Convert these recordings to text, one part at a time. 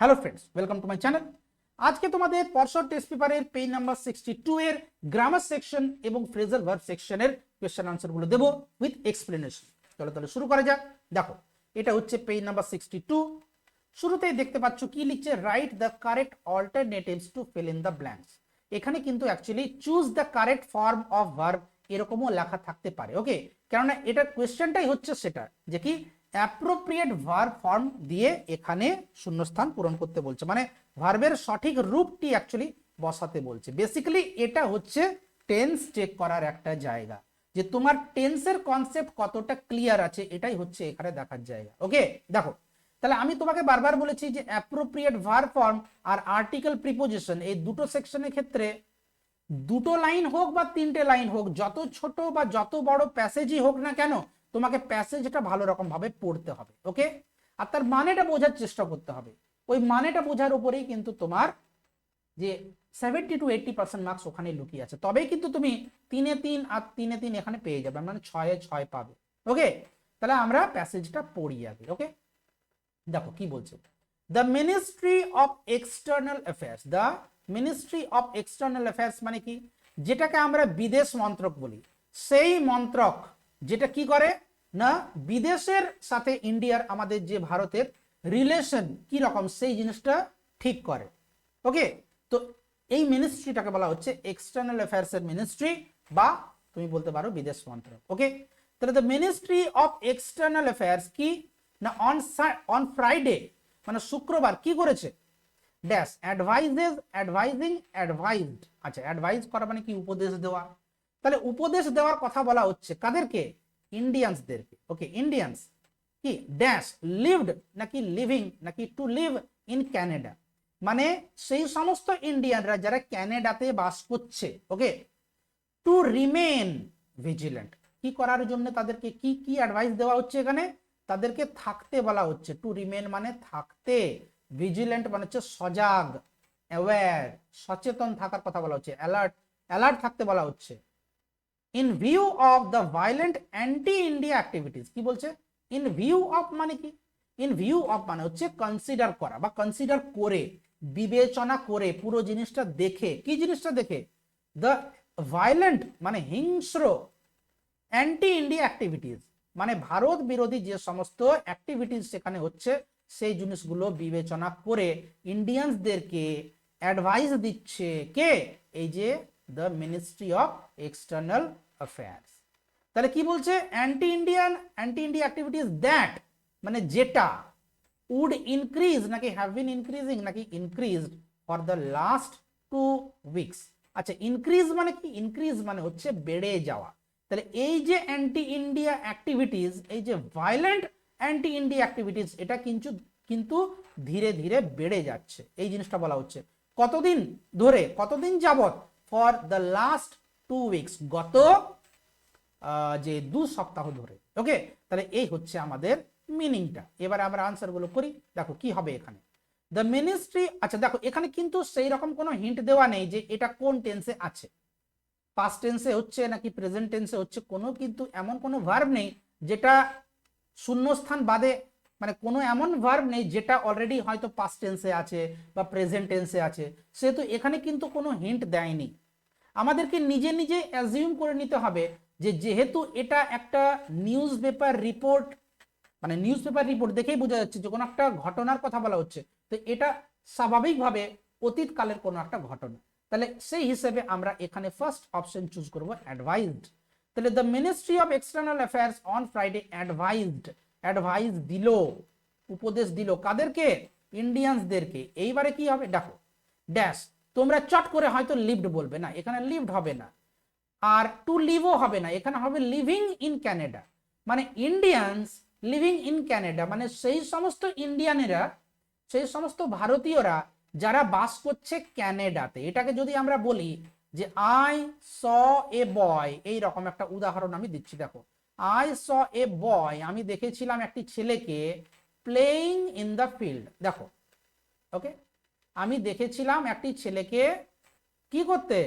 Hello friends welcome to my channel আজকে তোমাদের পরশর test পেপারের পেজ নাম্বার সিক্সটি টু এর গ্রামার সেকশন এবং ফ্রেজাল ভার্ব সেকশনের কোয়েশ্চেন আনসারগুলো দেবো উইথ এক্সপ্লেনেশন চলো তাহলে শুরু করা যাক। দেখো, এটা হচ্ছে পেজ নাম্বার সিক্সটি টু শুরুতেই দেখতে পাচ্ছ কি লিখছে? Write the correct alternatives to fill in the blanks এখানে কিন্তু actually choose the correct form of verb এরকমও লেখা থাকতে পারে ওকে কেননা এটা কোয়েশ্চেনটাই হচ্ছে সেটা, যে কি? অ্যাপ্রোপ্রিয়েট ভার্ব ফর্ম দিয়ে এখানে শূন্যস্থান পূরণ করতে বলছে। মানে ভার্বের সঠিক রূপটি অ্যাকচুয়ালি বসাতে বলছে। বেসিক্যালি এটা হচ্ছে টেন্স চেক করার একটা জায়গা। যে তোমার টেন্সের কনসেপ্ট কতটা ক্লিয়ার আছে, এটাই হচ্ছে এখানে দেখার জায়গা। ওকে দেখো, তাহলে আমি তোমাকে বারবার বলেছি যে অ্যাপ্রোপ্রিয়েট ভার ফর্ম আর আর্টিকেল প্রিপোজিশন এই দুটো সেকশনের ক্ষেত্রে দুটো লাইন হোক বা তিনটে লাইন হোক, যত ছোট বা যত বড় প্যাসেজই হোক না কেন তোমাকে প্যাসেজটা ভালো রকম ভাবে পড়তে হবে ওকে আর তার মানেটা বোঝার চেষ্টা করতে হবে। ওই মানেটা বোঝার উপরেই কিন্তু তোমার যে seventy to eighty percent marks ওখানে লুকিয়ে আছে। তবেই কিন্তু তুমি তিনে তিন আর তিনে তিন এখানে পেয়ে যাবে মানে ছয়ে ছয় পাবে ওকে তাহলে আমরা প্যাসেজটা পড়ি আগে ওকে দেখো কি বলছে। The ministry of external affairs the ministry of external affairs মানে কি? যেটাকে আমরা বিদেশ মন্ত্রক বলি, সেই মন্ত্রক যেটা কি করে? না, বিদেশের সাথে ইন্ডিয়ার আমাদের যে ভারতের রিলেশন কি রকম, সেই জিনিসটা ঠিক করে। ওকে তো এই মিনিস্ট্রিটাকে বলা হচ্ছে এক্সটার্নাল অ্যাফেয়ার্স এর মিনিস্ট্রি বা তুমি বলতে পারো বিদেশ মন্ত্রক। ওকে তাহলে the ministry of external affairs কি? না অন অন ফ্রাইডে মানে শুক্রবার কি করেছে? ড্যাশ অ্যাডভাইজেস অ্যাডভাইজিং অ্যাডভাইজড আচ্ছা অ্যাডভাইজ করা মানে কি? উপদেশ দেওয়া। তাহলে উপদেশ দেওয়ার কথা বলা হচ্ছে কাদেরকে? ইন্ডিয়ানসদেরকে ওকে ইন্ডিয়ানস কি? ড্যাশ লিভড নাকি লিভিং নাকি টু লিভ ইন ক্যানাডা মানে সেই সমস্ত ইন্ডিয়ানরা যারা ক্যানাডাতে বাস করছে ওকে টু রিমেন ভিজিল্যান্ট কি করার জন্য তাদেরকে কি কি অ্যাডভাইস দেওয়া হচ্ছে এখানে? তাদেরকে থাকতে বলা হচ্ছে। টু রিমেন মানে থাকতে। ভিজিল্যান্ট মানে হচ্ছে সজাগ অ্যাওয়্যার সচেতন থাকার কথা বলা হচ্ছে। অ্যালার্ট অ্যালার্ট থাকতে বলা হচ্ছে। In view of the violent anti India activities কি বলছে? ইন ভিউ অফ মানে কি? ইন ভিউ অফ মানে হচ্ছে কনসিডার করা বা কনসিডার করে, বিবেচনা করে পুরো জিনিসটা দেখে। কি জিনিসটা দেখে? দ্য ভায়োলেন্ট মানে হিংস্র অ্যান্টি ইন্ডিয়া অ্যাক্টিভিটিস মানে ভারত বিরোধী যে সমস্ত অ্যাক্টিভিটিস সেখানে হচ্ছে, সেই জিনিসগুলো বিবেচনা করে ইন্ডিয়ানসদেরকে অ্যাডভাইস দিচ্ছে কে? এই যে the ministry of external affairs তাহলে কি বলছে? Anti Indian anti India activities that মানে যেটা উড ইনক্রিজ নাকি হ্যাভ বিন ইনক্রিজিং নাকি increased for the last two weeks আচ্ছা ইনক্রিজ মানে কি? ইনক্রিজ মানে হচ্ছে বেড়ে যাওয়া। তাহলে এই যে অ্যান্টি ইন্ডিয়া অ্যাক্টিভিটিস এই যে ভায়োলেন্ট অ্যান্টি ইন্ডিয়া অ্যাক্টিভিটিস এটা কিন্তু কিন্তু ধীরে ধীরে বেড়ে যাচ্ছে। এই জিনিসটা বলা হচ্ছে। কতদিন ধরে, কতদিন যাবত for the last two weeks গত যে দু সপ্তাহ ধরে ওকে তাহলে এই হচ্ছে আমাদের মিনিংটা এবার আমরা আনসারগুলো করি, দেখো কি হবে এখানে। দ্য মিনিস্ট্রি আচ্ছা দেখো, এখানে কিন্তু সেই রকম কোনো হিন্ট দেওয়া নেই যে এটা কোন টেন্সে আছে। পাস্ট টেন্সে হচ্ছে নাকি প্রেজেন্ট টেন্সে হচ্ছে, কোনো কিন্তু এমন কোনো ভার্ব নেই যেটা শূন্যস্থান বাদে মানে কোনো এমন ভার্ব নেই যেটা অলরেডি হয়তো পাস্ট টেন্সে আছে বা প্রেজেন্ট টেন্সে আছে। সেহেতু এখানে কিন্তু কোনো হিন্ট দেয়নি। আমাদেরকে নিজে নিজে অ্যাজিউম করে নিতে হবে যে যেহেতু এটা একটা নিউজ পেপার রিপোর্ট মানে নিউজ পেপার রিপোর্ট দেখেই বোঝা যাচ্ছে যে কোনো একটা ঘটনার কথা বলা হচ্ছে। তো এটা স্বাভাবিকভাবে অতীতকালের কোনো একটা ঘটনা। তাহলে সেই হিসেবে আমরা এখানে ফার্স্ট অপশন চুজ করব অ্যাডভাইজড তাহলে the ministry of external affairs on Friday advised advice দিল, উপদেশ দিল। কাদেরকে? ইন্ডিয়ানসদেরকে এইবারে কি হবে? দেখো ড্যাশ তোমরা চট করে হয়তো লিভড বলবে, না, এখানে লিভড হবে না। আর টু লিভও হবে না, এখানে হবে লিভিং ইন ক্যানাডা মানে ইন্ডিয়ানস লিভিং ইন ক্যানাডা মানে সেই সমস্ত ইন্ডিয়ানেরা সেই সমস্ত ভারতীয়রা যারা বাস করছে ক্যানাডাতে এটাকে যদি আমরা বলি যে আই স এ বয় এই রকম একটা উদাহরণ আমি দিচ্ছি, দেখো। আই স এ বয় আমি দেখেছিলাম একটি ছেলেকে প্লেইং ইন দ্য ফিল্ড দেখো ওকে আমি দেখেছিলাম একটি ছেলেকে কি করতে?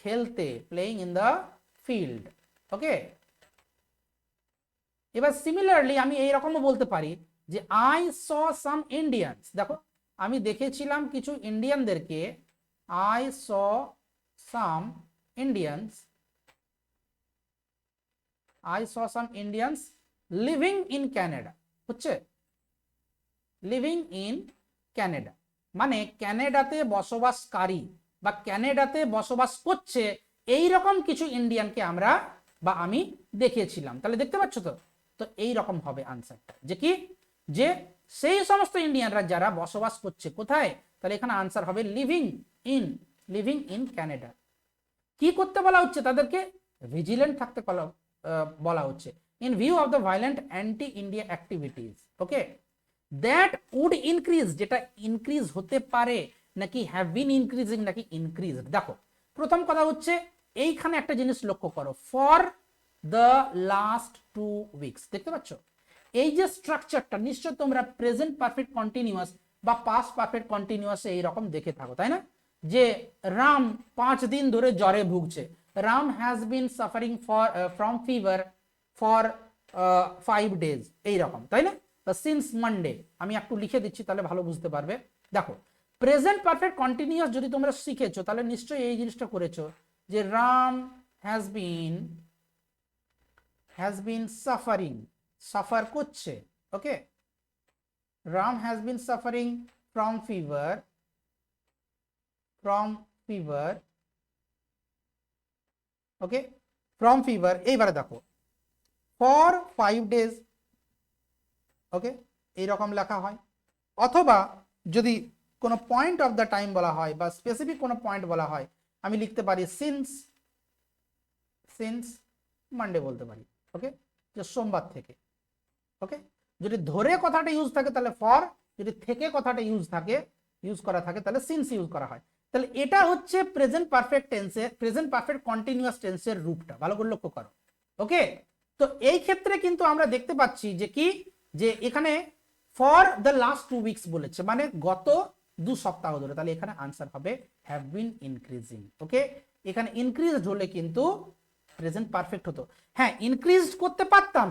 খেলতে playing in the field okay এবার সিমিলারলি আমি এইরকমও বলতে পারি যে আই স সাম ইন্ডিয়ানস দেখো, আমি দেখেছিলাম কিছু ইন্ডিয়ানদেরকে I saw some Indians I saw some Indians living in Canada হচ্ছে? লিভিং ইন ক্যানাডা মানে ক্যানাডাতে বসবাসকারী বা ক্যানাডাতে বসবাস করছে এই রকম কিছু ইন্ডিয়ানকে আমরা বা আমি দেখিয়েছিলাম। তাহলে দেখতে পাচ্ছ তো? তো এই রকম হবে আনসারটা যে কি? যে সেই সমস্ত ইন্ডিয়ানরা যারা বসবাস করছে কোথায়? তাহলে এখানে আনসার হবে living in living in Canada কি করতে বলা হচ্ছে তাদেরকে? ভিজিলেন্ট থাকতে বলা- হচ্ছে। In view of the violent anti India activities okay that would increase যেটা ইনক্রিজ হতে পারে, নাকি হ্যাভ বিন ইনক্রিজিং নাকি ইনক্রিজ দেখো, প্রথম কথা হচ্ছে, এইখানে একটা জিনিস লক্ষ্য করো for the last two weeks দেখতে পাচ্ছ? এই যে স্ট্রাকচারটা নিশ্চয় তোমরা প্রেজেন্ট পারফেক্ট কন্টিনিউয়াস বা পাস্ট পারফেক্ট কন্টিনিউয়াস এইরকম দেখে থাকো, তাই না? যে রাম পাঁচ দিন ধরে জ্বরে ভুগছে। Ram has been suffering for from fever for five days এইরকম, তাই না? সিন্স মানডে আমি একটু লিখে দিচ্ছি, তাহলে ভালো বুঝতে পারবে। দেখো প্রেজেন্ট পারফেক্ট কন্টিনিউয়াস যদি তোমরা শিখেছো, তাহলে নিশ্চয়ই এই জিনিসটা করেছ যে Ram has been has been suffering suffer করছে okay Ram has been suffering from fever from fever okay from fever এইবারে দেখো ফর ফাইভ ডেজ ওকে? এইরকম লেখা হয়। অথবা যদি কোনো পয়েন্ট অফ দ্য টাইম বলা হয় বা স্পেসিফিক কোনো পয়েন্ট বলা হয়, আমি লিখতে পারি সিন্স সিন্স মানডে বলতে পারি, ওকে? যে সোমবার থেকে, ওকে? যদি ধরে কথাটা ইউজ থাকে তাহলে ফর যদি থেকে কথাটা ইউজ থাকে ইউজ করা থাকে তাহলে সিন্স ইউজ করা হয়। তাহলে এটা হচ্ছে প্রেজেন্ট পারফেক্ট টেন্সের প্রেজেন্ট পারফেক্ট কন্টিনিউয়াস টেন্সের রূপটা। ভালো করে লক্ষ্য করো, ওকে? তো এই ক্ষেত্রে কিন্তু আমরা দেখতে পাচ্ছি যে কি? যে এখানে for the last two weeks বলেছে মানে গত দু সপ্তাহ ধরে, তাহলে এখানে আনসার হবে হ্যাভ বিন ইনক্রিজিং ওকে এখানে ইনক্রিজ হলে কিন্তু প্রেজেন্ট পারফেক্ট হতো। হ্যাঁ ইনক্রিজ করতে পারতাম,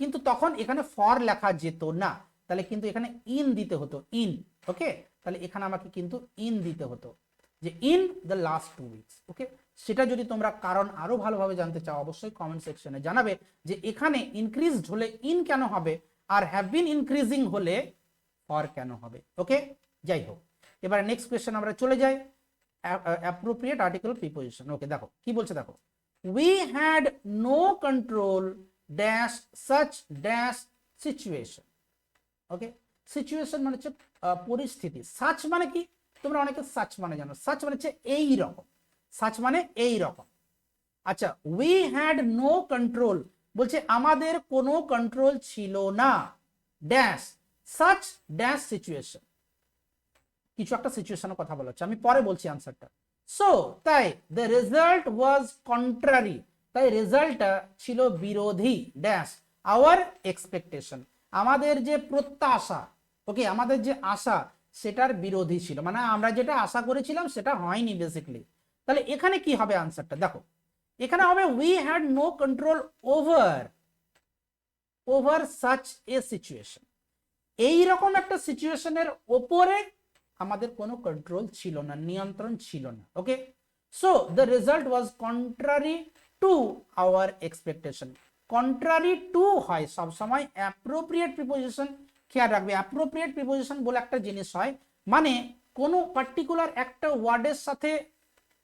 কিন্তু তখন এখানে ফর লেখা যেত না, তাহলে কিন্তু এখানে ইন দিতে হতো ইন ওকে তাহলে এখানে আমাকে কিন্তু ইন দিতে হতো, যে in the last two weeks okay সেটা যদি তোমরা কারণ আরও ভালোভাবে জানতে চাও, অবশ্যই কমেন্ট সেকশনে জানাবে যে এখানে ইনক্রিজড হলে ইন কেন হবে আর হ্যাভ বিন ইনক্রিজিং হলে ফর কেন হবে? ওকে যাই হোক। এবার নেক্সট কোয়েশ্চেন আমরা চলে যাই। অ্যাপ্রোপ্রিয়েট আর্টিকেল প্রিপোজিশন ওকে দেখো, কি বলছে দেখো? We had no control dash such dash situation okay situation মানে হচ্ছে পরিস্থিতি। সাচ মানে কি? তোমরা অনেকে সাচ মানে জানো। সাচ মানে হচ্ছে এই রকম। সাচ মানে এই রকম। আচ্ছা উই হ্যাড নো কন্ট্রোল বলছে, আমাদের কোনো কন্ট্রোল ছিল না। ড্যাশ সাচ ড্যাশ সিচুয়েশন কিছু একটা সিচুয়েশনের কথা বলা হচ্ছে। আমি পরে বলছি আনসারটা সো তাই দ্য রেজাল্ট ওয়াজ কন্ট্রারি তাই রেজাল্টটা ছিল বিরোধী। ড্যাশ আওয়ার এক্সপেকটেশন আমাদের যে প্রত্যাশা ওকে আমাদের যে আশা, সেটার বিরোধী ছিল। মানে আমরা যেটা আশা করেছিলাম, সেটা হয়নি বেসিকলি তাহলে এখানে কি হবে আনসারটা দেখো এখানে হবে we had no control over over such a situation এইরকম একটা সিচুয়েশনের ওপরে আমাদের কোনো কন্ট্রোল ছিল না, নিয়ন্ত্রণ ছিল না okay so the result was contrary to our expectation contrary to হয়, সবসময় অ্যাপ্রোপ্রিয়েট প্রিপোজিশন খেয়াল রাখবে। অ্যাপ্রোপ্রিয়েট প্রিপোজিশন বলে একটা জিনিস হয় মানে কোনো পার্টিকুলার একটা ওয়ার্ডের সাথে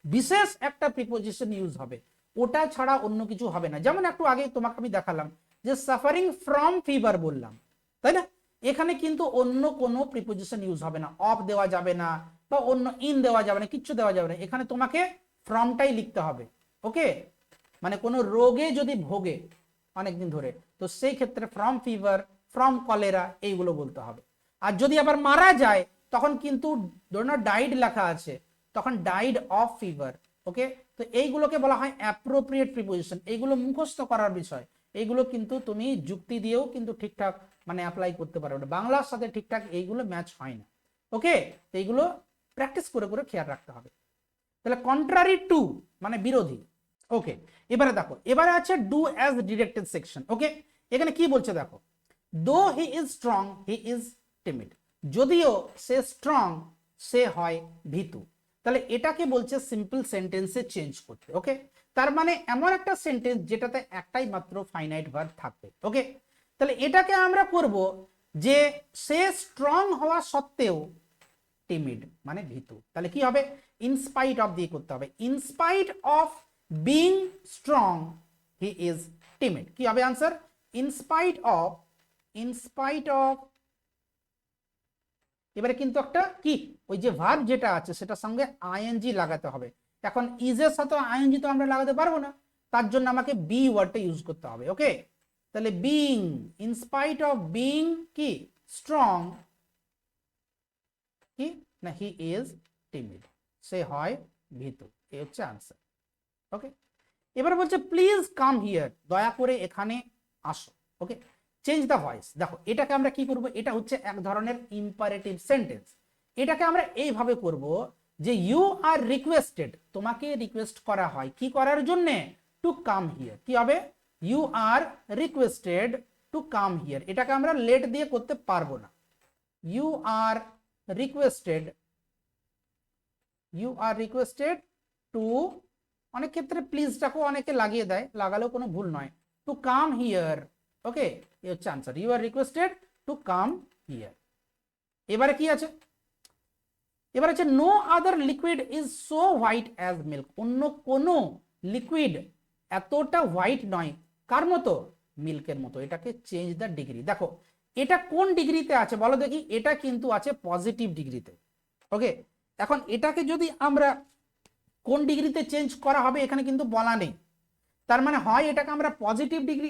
বিশেষ একটা প্রিপোজিশন ইউজ হবে। ওটা ছাড়া অন্য কিছু হবে না। যেমন একটু আগে তোমাকে আমি দেখালাম যে সাফারিং ফ্রম ফিভার বললাম, তাই না? এখানে কিন্তু অন্য কোনো প্রিপোজিশন ইউজ হবে না। অফ দেওয়া যাবে না বা অন্য ইন দেওয়া যাবে না, কিচ্ছু দেওয়া যাবে না। এখানে তোমাকে ফ্রমটাই লিখতে হবে ওকে মানে কোনো রোগে যদি ভোগে অনেকদিন ধরে, তো সেই ক্ষেত্রে ফ্রম ফিভার ফ্রম কলেরা এইগুলো বলতে হবে। আর যদি আবার মারা যায়, তখন কিন্তু ধরুন ডাইড লেখা আছে, তখন ডাইড অফ ফিভার ওকে তো এইগুলোকে বলা হয় অ্যাপ্রোপ্রিয়েট প্রিপোজিশন এইগুলো মুখস্থ করার বিষয়। এইগুলো কিন্তু তুমি যুক্তি দিয়েও কিন্তু ঠিকঠাক মানে অ্যাপ্লাই করতে পারবে না। বাংলার সাথে ঠিকঠাক এইগুলো ম্যাচ হয় না। ওকে তো এইগুলো প্র্যাকটিস করে করে খেয়াল রাখতে হবে। তাহলে কন্ট্রারি টু মানে বিরোধী। ওকে এবারে দেখো, এবারে আছে do as directed section okay এখানে কি বলছে দেখো? Though he is strong he is timid যদিও সে স্ট্রং সে হয় ভীতু। তাহলে এটাকে বলছে সিম্পল সেন্টেন্সে চেঞ্জ করতে ওকে তার মানে এমন একটা সেন্টেন্স যেটাতে একটাই মাত্র ফাইনাইট ভার্ব থাকবে ওকে তাহলে এটাকে আমরা করব যে সে স্ট্রং হওয়া সত্ত্বেও টিমিড মানে ভীতু। তাহলে কি হবে? ইনস্পাইট অফ দিয়ে করতে হবে। In spite of being strong he is timid কি হবে answer in spite of in spite of এবারে কিন্তু একটা কি? ওই যে ভার্ব যেটা আছে, সেটার সঙ্গে আইএনজি লাগাতে হবে। এখন ইজের সাথে আইএনজি তো আমরা লাগাতে পারব না। তার জন্য আমাকে বি ওয়ার্ডটা ইউজ করতে হবে ওকে তাহলে being in spite of being কি? স্ট্রং কি? না হি ইজ টিমিড সে হয় ভীতু। এই হচ্ছে আনসার ওকে এবার বলছে প্লিজ কাম হিয়ার দয়া করে এখানে আসো ওকে চেঞ্জ দ্য ভয়েস দেখো, এটাকে আমরা কি করব? এটা হচ্ছে এক ধরনের ইম্পারেটিভ সেন্টেন্স এটাকে আমরা এইভাবে করব যে ইউ আর রিকোয়েস্টেড তোমাকে রিকোয়েস্ট করা হয় কি করার জন্য? টু কাম হিয়ার কি হবে? You are requested to come here এটাকে আমরা লেট দিয়ে করতে পারব না। You are requested you are requested to অনেক ক্ষেত্রে প্লিজটাকেও অনেকে লাগিয়ে দেয়, লাগালেও কোনো ভুল নয়। টু কাম হিয়ার ওকে এই হচ্ছে answer you are requested to come here এবারে কি আছে? এবার আছে no other liquid is so white as milk অন্য কোনো লিকুইড এতটা হোয়াইট নয়। কার মতো? মিল্কের মতো। এটাকে চেঞ্জ দ্য ডিগ্রি দেখো, এটা কোন ডিগ্রিতে আছে বলো দেখি। এটা কিন্তু আছে পজিটিভ ডিগ্রিতে। ওকে এখন এটাকে যদি আমরা কোন ডিগ্রিতে চেঞ্জ করা হবে এখানে কিন্তু বলা নেই। তার মানে হয় এটাকে আমরা পজিটিভ ডিগ্রি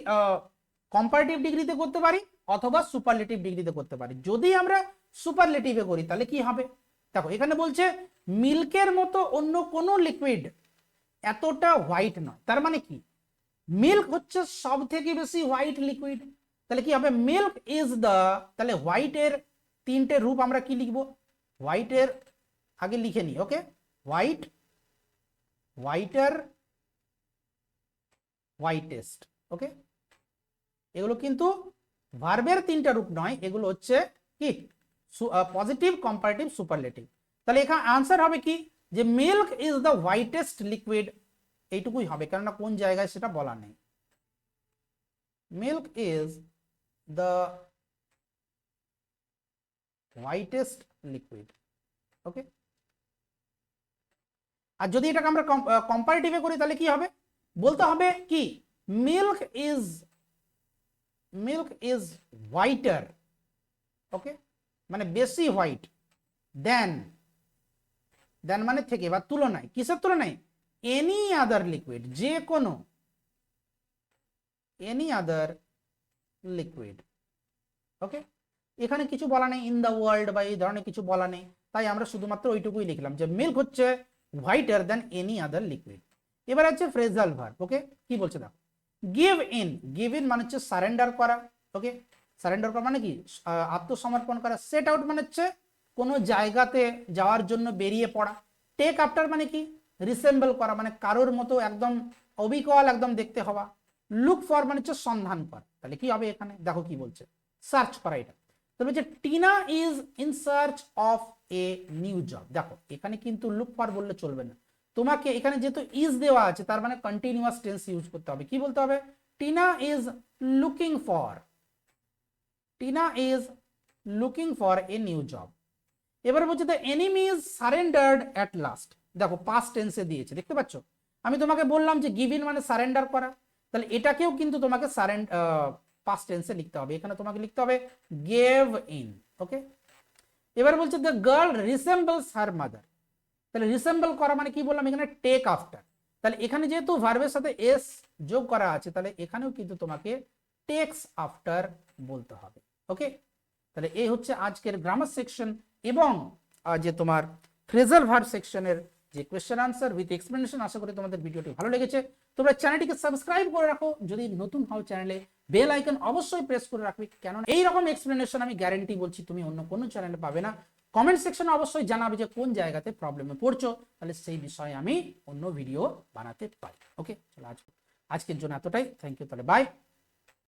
কম্পারেটিভ ডিগ্রিতে করতে পারি অথবা সুপারলেটিভ ডিগ্রিতে করতে পারি। যদি আমরা সুপারলেটিভে করি, তাহলে কি হবে? দেখো, এখানে বলছে, মিল্কের মতো অন্য কোনো লিকুইড এতটা হোয়াইট নয়। তার মানে কি? মিল্ক হচ্ছে সব থেকে বেশি হোয়াইট লিকুইড তাহলে কি হবে? মিল্ক ইজ দ্য তাহলে হোয়াইটের তিনটে রূপ আমরা কি লিখব? হোয়াইটের আগে লিখে নিই ওকে হোয়াইট হোয়াইটার হোয়াইটেস্ট ওকে এগুলো কিন্তু ভার্বের তিনটা রূপ নয়, এগুলো হচ্ছে কি? পজিটিভ কম্পারেটিভ সুপারলেটিভ তাহলে এখানে আনসার হবে কি? যে milk is the whitest liquid এইটুকুই হবে, কেননা কোন জায়গায় সেটা বলা নেই। Milk is the whitest liquid okay আর যদি এটাকে আমরা কম্পারেটিভে করি, তাহলে কি হবে? বলতে হবে কি? Milk is milk is whiter okay মানে বেশি হোয়াইট দেন দেন মানে থেকে বা তুলনায়, কিসের তুলনায়? এনি আদার লিকুইড যে কোনো এনি আদার লিকুইড ওকে এখানে কিছু বলা নেই ইন দ্য ওয়ার্ল্ড বা এই ধরনের কিছু বলা নেই, তাই আমরা শুধুমাত্র ওইটুকুই লিখলাম যে মিল্ক হচ্ছে whiter than any other liquid এবার আছে ফ্রেজাল ভার্ব ওকে কি বলছে দেখো? গিভ ইন গিভ ইন মানে হচ্ছে সারেন্ডার করা ওকে সারেন্ডার করা মানে কি? আত্মসমর্পণ করা। সেট আউট মানে হচ্ছে কোনো জায়গাতে যাওয়ার জন্য বেরিয়ে পড়া। টেক আফটার মানে কি? রিসেম্বল করা মানে কারোর মতো একদম অবিকল একদম দেখতে হওয়া। লুক ফর মানে হচ্ছে সন্ধান করা। তাহলে কি হবে এখানে? দেখো কি বলছে। সার্চ করা এটা। তবে হচ্ছে Tina is in search of a new job দেখো, এখানে কিন্তু লুক ফর বললে চলবে না। তোমাকে এখানে যেহেতু ইজ দেওয়া আছে, তার মানে কন্টিনিউয়াস টেন্স ইউজ করতে হবে। কি বলতে হবে? Tina is looking for Tina is looking for a new job এবার বলছে the enemy is surrendered at last দেখো পাস্ট টেন্সে দিয়েছে, দেখতে পাচ্ছ? আমি তোমাকে বললাম যে গিভিন মানে সারেন্ডার করা। তাহলে এটাকেও কিন্তু তোমাকে সারেন্ড পাস্ট টেন্সে লিখতে হবে। এখানে তোমাকে লিখতে হবে গেভ ইন ওকে এবার বলছে the girl resembles her mother তাহলে রিসেম্বল করা মানে কি বললাম? এখানে টেক আফটার তাহলে এখানে যেহেতু ভার্বের সাথে এস যোগ করা আছে, তাহলে এখানেও কিন্তু তোমাকে টেক্স আফটার বলতে হবে। ওকে তাহলে এই হচ্ছে আজকের গ্রামার সেকশন এবং যে তোমার ফ্রেজাল ভার্ব সেকশনের যে কোয়েশ্চেন আনসার উইথ এক্সপ্লেনেশন আশা করি তোমাদের ভিডিওটি ভালো লেগেছে। তোমরা চ্যানেলটিকে সাবস্ক্রাইব করে রাখো। যদি নতুন হও চ্যানেলে বেল আইকন অবশ্যই প্রেস করে রাখবে। কেন এই রকম এক্সপ্লেনেশন আমি গ্যারেন্টি বলছি, তুমি অন্য কোনো চ্যানেলে পাবে না। কমেন্ট সেকশনে অবশ্যই জানাবে যে কোন জায়গাতে প্রবলেমে পড়ছো। তাহলে সেই বিষয়ে আমি অন্য ভিডিও বানাতে পারি। ওকে চলো আজ আজকের জন্য এতটাই। থ্যাংক ইউ তাহলে বাই